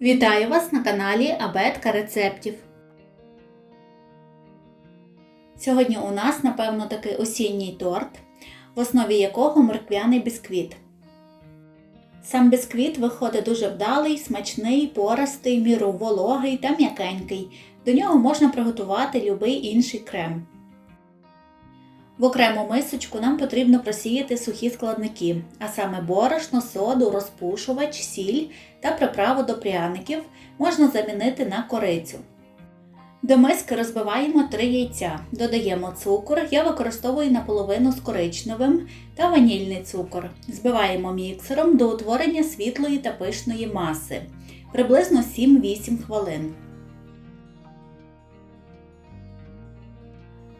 Вітаю вас на каналі Абетка рецептів. Сьогодні у нас, напевно, такий осінній торт, в основі якого морквяний бісквіт. Сам бісквіт виходить дуже вдалий, смачний, пористий, міру вологий та м'якенький. До нього можна приготувати будь-який інший крем. В окрему мисочку нам потрібно просіяти сухі складники, а саме борошно, соду, розпушувач, сіль та приправу до пряників можна замінити на корицю. До миски розбиваємо 3 яйця, додаємо цукор, я використовую наполовину з коричневим та ванільний цукор. Збиваємо міксером до утворення світлої та пишної маси приблизно 7-8 хвилин.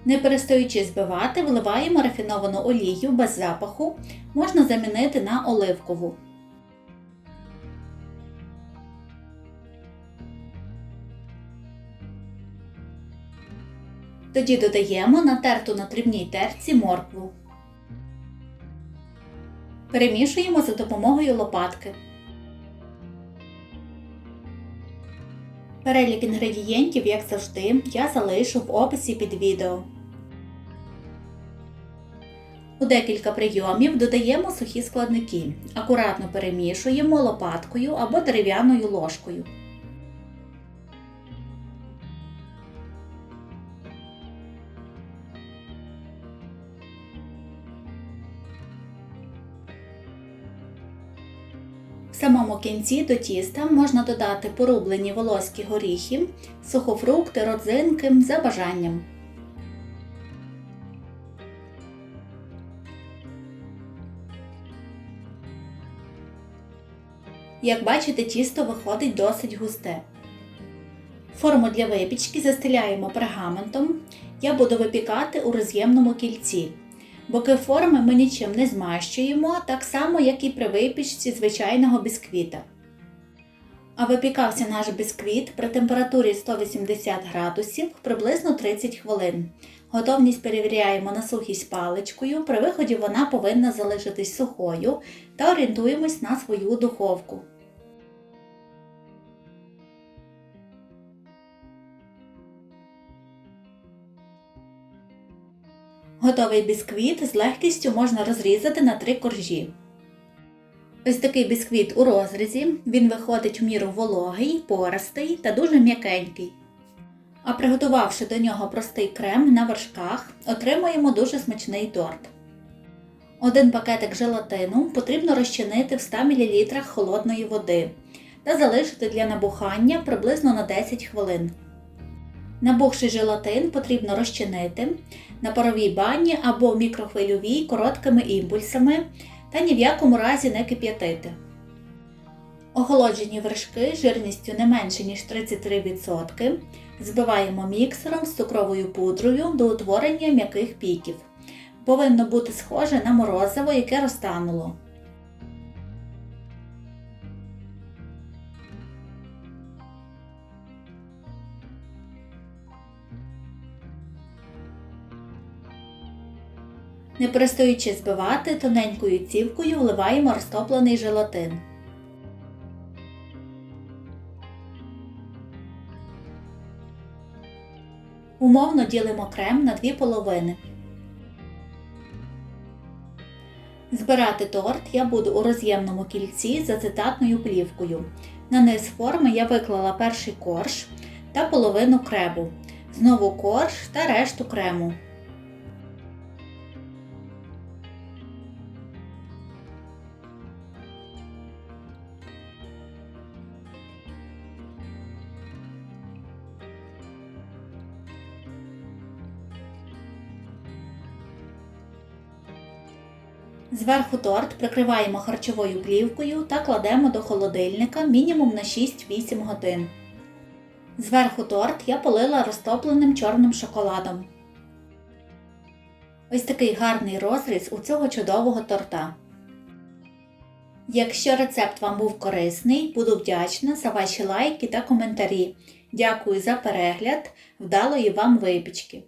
Не перестаючи збивати, вливаємо рафіновану олію без запаху, можна замінити на оливкову. Тоді додаємо натерту на дрібній терці моркву. Перемішуємо за допомогою лопатки. Перелік інгредієнтів, як завжди, я залишу в описі під відео. У декілька прийомів додаємо сухі складники. Акуратно перемішуємо лопаткою або дерев'яною ложкою. В самому кінці до тіста можна додати порублені волоські горіхи, сухофрукти, родзинки за бажанням. Як бачите, тісто виходить досить густе. Форму для випічки застеляємо пергаментом. Я буду випікати у роз'ємному кільці. Боки форми ми нічим не змащуємо, так само, як і при випічці звичайного бісквіта. А випікався наш бісквіт при температурі 180 градусів приблизно 30 хвилин. Готовність перевіряємо на сухість паличкою. При виході вона повинна залишитись сухою та орієнтуємось на свою духовку. Готовий бісквіт з легкістю можна розрізати на три коржі. Ось такий бісквіт у розрізі, він виходить в міру вологий, пористий та дуже м'якенький. А приготувавши до нього простий крем на вершках, отримуємо дуже смачний торт. Один пакетик желатину потрібно розчинити в 100 мл холодної води та залишити для набухання приблизно на 10 хвилин. Набухший желатин потрібно розчинити на паровій бані або мікрохвильовій короткими імпульсами та ні в якому разі не кип'ятити. Охолоджені вершки жирністю не менше, ніж 33%. Збиваємо міксером з цукровою пудрою до утворення м'яких піків. Повинно бути схоже на морозиво, яке розтануло. Не перестаючи збивати, тоненькою цівкою вливаємо розтоплений желатин. Умовно ділимо крем на дві половини. Збирати торт я буду у роз'ємному кільці з ацетатною плівкою. На низ форми я виклала перший корж та половину крему, знову корж та решту крему. Зверху торт прикриваємо харчовою плівкою та кладемо до холодильника мінімум на 6-8 годин. Зверху торт я полила розтопленим чорним шоколадом. Ось такий гарний розріз у цього чудового торта. Якщо рецепт вам був корисний, буду вдячна за ваші лайки та коментарі. Дякую за перегляд, вдалої вам випічки!